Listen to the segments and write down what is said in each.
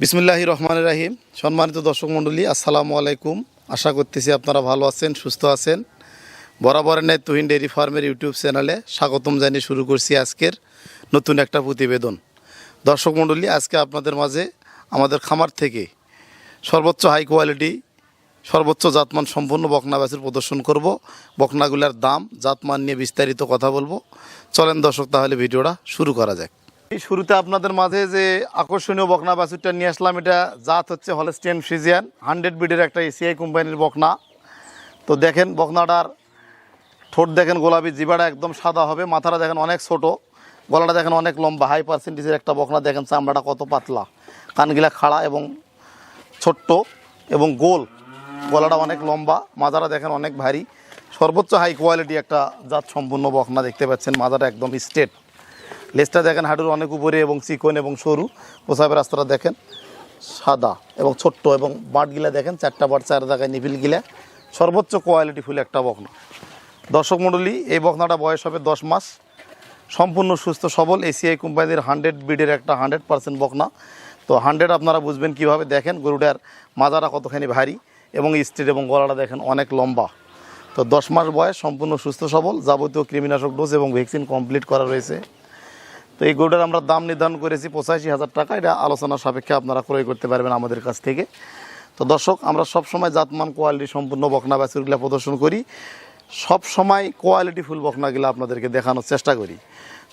বিসমুল্লাহ রহমান রাহিম। সম্মানিত দর্শক মণ্ডলী, আসসালামু আলাইকুম। আশা করতেছি আপনারা ভালো আছেন, সুস্থ আছেন। বরাবরের ন্যায় তুহিন ডেয়ারি ফার্মের ইউটিউব চ্যানেলে স্বাগতম জানিয়ে শুরু করছি আজকের নতুন একটা প্রতিবেদন। দর্শক মণ্ডলী, আজকে আপনাদের মাঝে আমাদের খামার থেকে সর্বোচ্চ হাই কোয়ালিটি, সর্বোচ্চ জাতমান সম্পন্ন বকনা ব্যাচের প্রদর্শন করব। বকনাগুলার দাম, জাতমান নিয়ে বিস্তারিত কথা বলব। চলেন দর্শক, তাহলে ভিডিওটা শুরু করা যাক। শুরুতে আপনাদের মাঝে যে আকর্ষণীয় বকনা বাছুরটা নিয়ে আসলাম, এটা জাত হচ্ছে হলস্টিয়ান ফ্রিজিয়ান হান্ড্রেড বিডের একটা এসিআই কোম্পানির বকনা। তো দেখেন, বকনাটার ঠোঁট দেখেন, গোলাপি জিবাটা একদম সাদা হবে, মাথাটা দেখেন অনেক ছোট, গলাটা দেখেন অনেক লম্বা হাই পার্সেন্টেজের একটা বকনা, দেখেন চামড়াটা কত পাতলা। কানগিলা খাড়া এবং ছোট্ট এবং গোল, গলাটা অনেক লম্বা, মাজাটা দেখেন অনেক ভারী। সর্বোচ্চ হাই কোয়ালিটি একটা জাত সম্পূর্ণ বকনা দেখতে পাচ্ছেন, মাজাটা একদম স্ট্রেট লেজটা দেখেন হাঁটুর অনেক উপরে এবং চিকন এবং সরু। প্রসাবের রাস্তাটা দেখেন সাদা এবং ছোট্ট এবং বাটগিলা দেখেন, চারটা বাট, চার জায়গায় নিবিল গিলা। সর্বোচ্চ কোয়ালিটি ফুল একটা বকনা। দর্শক মণ্ডলী, এই বকনাটা বয়স হবে দশ মাস। সম্পূর্ণ সুস্থ, সবল এসিআই কোম্পানির হান্ড্রেড বিডের একটা হান্ড্রেড পার্সেন্ট বকনা। তো হান্ড্রেড আপনারা বুঝবেন কীভাবে দেখেন, গরুটার মাজাটা কতখানি ভারী এবং স্ট্রিট এবং গলাটা দেখেন অনেক লম্বা। তো দশ মাস বয়স, সম্পূর্ণ সুস্থ, সবল, যাবতীয় কৃমিনাশক ডোজ এবং ভ্যাকসিন কমপ্লিট করা রয়েছে। তো এই গরুটার আমরা দাম নির্ধারণ করেছি পঁচাশি হাজার টাকা। এটা আলোচনা সাপেক্ষে আপনারা ক্রয় করতে পারবেন আমাদের কাছ থেকে। তো দর্শক, আমরা সবসময় জাতমান, কোয়ালিটি সম্পূর্ণ বকনা ব্যাচুরগুলো প্রদর্শন করি। সব সময় কোয়ালিটি ফুল বকনাগুলো আপনাদেরকে দেখানোর চেষ্টা করি।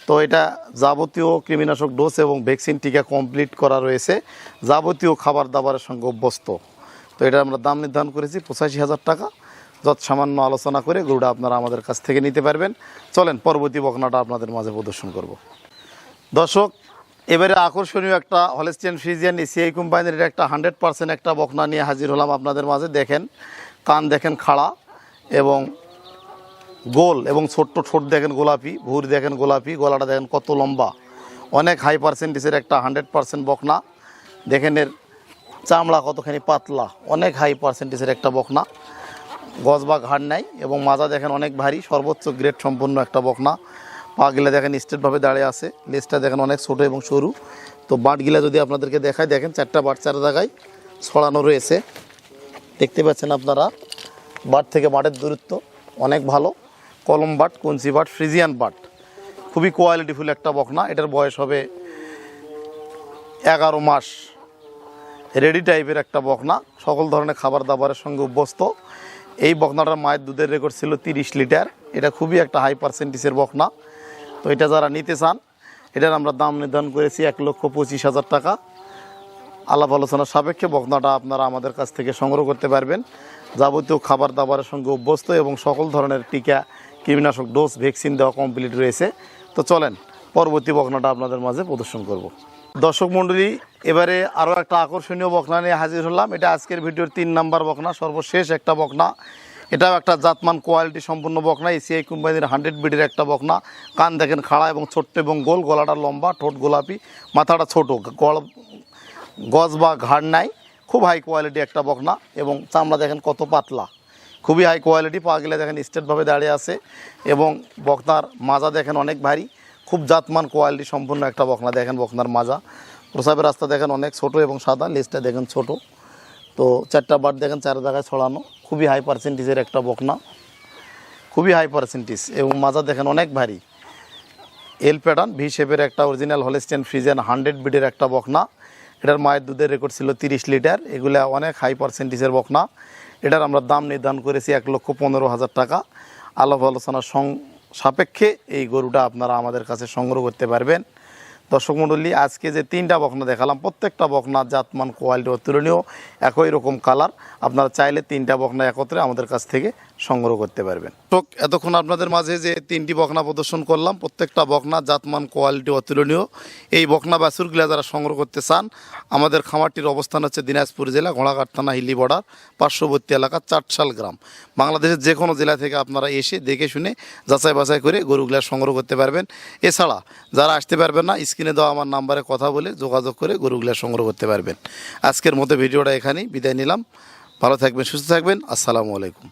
তো এটা যাবতীয় কৃমিনাশক ডোজ এবং ভ্যাকসিন টিকা কমপ্লিট করা রয়েছে। যাবতীয় খাবার দাবারের সঙ্গে অভ্যস্ত। তো এটা আমরা দাম নির্ধারণ করেছি পঁচাশি হাজার টাকা। যত সামান্য আলোচনা করে গরুটা আপনারা আমাদের কাছ থেকে নিতে পারবেন। চলেন, পরবর্তী বকনাটা আপনাদের মাঝে প্রদর্শন করব। দর্শক, এবারে আকর্ষণীয় একটা হলেস্টিয়ান ফ্রিজিয়ান এসিআই কোম্পানির একটা হান্ড্রেড পার্সেন্ট একটা বকনা নিয়ে হাজির হলাম আপনাদের মাঝে। দেখেন, কান দেখেন খাড়া এবং গোল এবং ছোট্ট ঠোঁট দেখেন গোলাপি, ভুর দেখেন গোলাপি, গলাটা দেখেন কত লম্বা। অনেক হাই পার্সেন্টেজের একটা হান্ড্রেড পার্সেন্ট বকনা। দেখেন এর চামড়া কতখানি পাতলা, অনেক হাই পার্সেন্টেজের একটা বকনা। গজ বা ঘাড় নাই এবং মাজা দেখেন অনেক ভারী, সর্বোচ্চ গ্রেড সম্পন্ন একটা বকনা। পা গিলা দেখেন স্ট্রেটভাবে দাঁড়িয়ে আছে। লেজটা দেখেন অনেক ছোট এবং সরু। তো বাটগুলা যদি আপনাদেরকে দেখায় দেখেন চারটা বাট চার জায়গায় ছড়ানো রয়েছে। দেখতে পাচ্ছেন আপনারা, বাট থেকে বাটের দূরত্ব অনেক ভালো। কলম বাট, কঞ্চি বাট, ফ্রিজিয়ান বাট। খুবই কোয়ালিটিফুল একটা বকনা। এটার বয়স হবে এগারো মাস। রেডি টাইপের একটা বকনা। সকল ধরনের খাবার দাবারের সঙ্গে অভ্যস্ত। এই বকনাটার মায়ের দুধের রেকর্ড ছিল তিরিশ লিটার। এটা খুবই একটা হাই পার্সেন্টেজের বকনা। তো এটা যারা নিতে চান, এটার আমরা দাম নির্ধারণ করেছি এক লক্ষ পঁচিশ হাজার টাকা। আলাপ আলোচনার সাপেক্ষে বকনাটা আপনারা আমাদের কাছ থেকে সংগ্রহ করতে পারবেন। যাবতীয় খাবার দাবারের সঙ্গে অভ্যস্ত এবং সকল ধরনের টিকা, কীটনাশক ডোজ, ভ্যাকসিন দেওয়া কমপ্লিট রয়েছে। তো চলেন, পরবর্তী বকনাটা আপনাদের মাঝে প্রদর্শন করব। দর্শক মণ্ডলী, এবারে আরও একটা আকর্ষণীয় বকনা নিয়ে হাজির হলাম। এটা আজকের ভিডিওর তিন নাম্বার বকনা, সর্বশেষ একটা বকনা। এটাও একটা জাতমান কোয়ালিটি সম্পূর্ণ বকনা। এসিআই কোম্পানির হান্ড্রেড বিডের একটা বকনা। কান দেখেন খাড়া এবং ছোট্ট এবং গোল, গলাটা লম্বা, ঠোঁট গোলাপি, মাথাটা ছোট। গল, গজ বা ঘাড় নাই, খুব হাই কোয়ালিটি একটা বকনা এবং চামড়া দেখেন কত পাতলা। খুবই হাই কোয়ালিটি পা গেলে দেখেন স্টেটভাবে দাঁড়িয়ে আছে এবং বকনার মাজা দেখেন অনেক ভারী। খুব জাতমান কোয়ালিটি সম্পূর্ণ একটা বকনা, দেখেন বকনার মাজা। প্রসাবের রাস্তা দেখেন অনেক ছোট এবং সাদা, লেজটা দেখেন ছোট। তো চারটা বার দেখেন, চার জায়গায় ছড়ানো। খুবই হাই পার্সেন্টেজের একটা বকনা। খুবই হাই পার্সেন্টেজ এবং মাজা দেখেন অনেক ভারী। এল প্যাটার্ন ভি শেপের একটা অরিজিনাল হলেস্টেন ফ্রিজেন হান্ড্রেড বিডের একটা বকনা। এটার মায়ের দুধের রেকর্ড ছিল তিরিশ লিটার এগুলা অনেক হাই পার্সেন্টেজের বকনা। এটার আমরা দাম নির্ধারণ করেছি এক লক্ষ পনেরো হাজার টাকা। আলাপ আলোচনার সং সাপেক্ষে এই গরুটা আপনারা আমাদের কাছে সংগ্রহ করতে পারবেন। দর্শক মণ্ডলী, আজকে যে তিনটা বকনা দেখালাম, প্রত্যেকটা বকনা জাতমান কোয়ালিটি অতুলনীয় একই রকম কালার আপনারা চাইলে তিনটা বকনা একত্রে আমাদের কাছ থেকে সংগ্রহ করতে পারবেন। তো এতক্ষণ আপনাদের মাঝে যে তিনটি বকনা প্রদর্শন করলাম, প্রত্যেকটা বকনা জাতমান কোয়ালিটি অতুলনীয় এই বকনা বাছুরগুলা যারা সংগ্রহ করতে চান, আমাদের খামারটির অবস্থান হচ্ছে দিনাজপুর জেলা, ঘোড়াঘাট থানা, হিলি বর্ডার পার্শ্ববর্তী এলাকা, চাটশাল গ্রাম। বাংলাদেশের যে কোনো জেলা থেকে আপনারা এসে দেখে শুনে যাচাই বাছাই করে গরুগুলা সংগ্রহ করতে পারবেন। এছাড়া, যারা আসতে পারবেন না স্ক্রিনে দেওয়া আমার নাম্বারে কথা বলে যোগাযোগ করে গরুগুলা সংগ্রহ করতে পারবেন। আজকের মতো ভিডিওটা এখানেই বিদায় নিলাম। ভালো থাকবেন, সুস্থ থাকবেন। আসসালামু আলাইকুম।